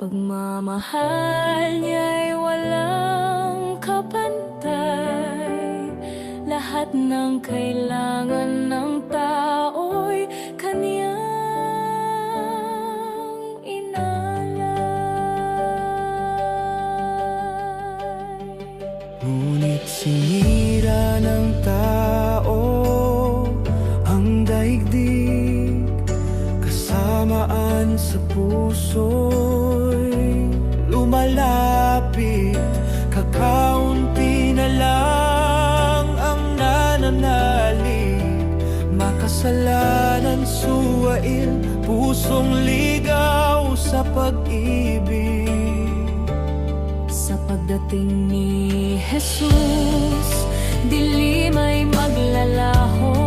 Pagmamahal niya'y walang kapantay. Lahat ng kailangan ng tao'y kanyang inalay. Ngunit sinira ng tao ang daigdig Kasamaan sa puso'y lumalapit Kakaunti na lang ang nananalig Makasalanan suwain Pusong ligaw sa pag-ibig. Sa pagdating ni Jesus, dilim ay maglalaho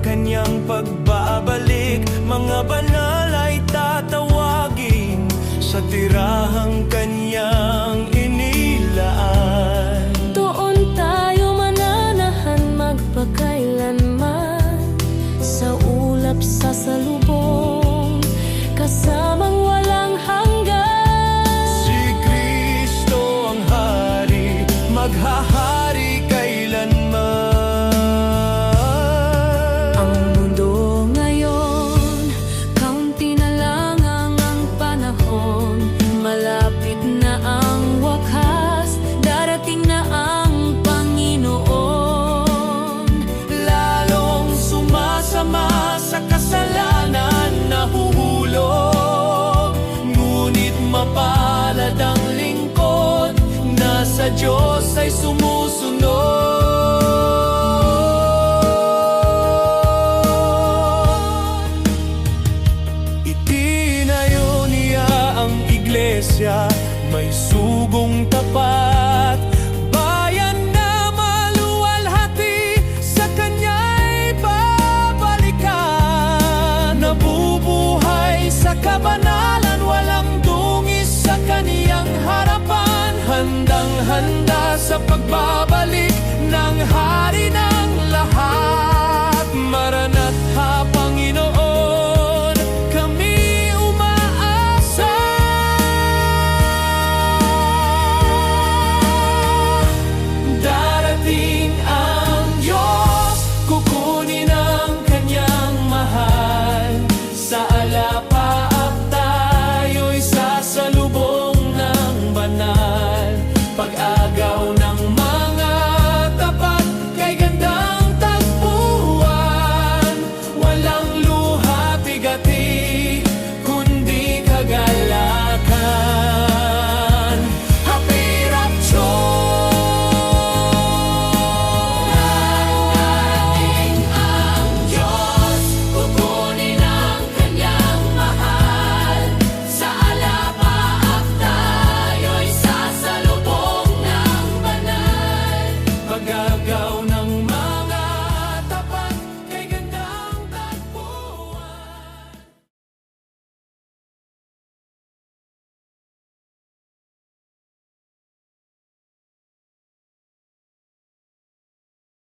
Kanyang pagbabalik. Mga banal ay tatawagin Sa tirahang kanyang ay sumusunod. Itinayo niya ang iglesia May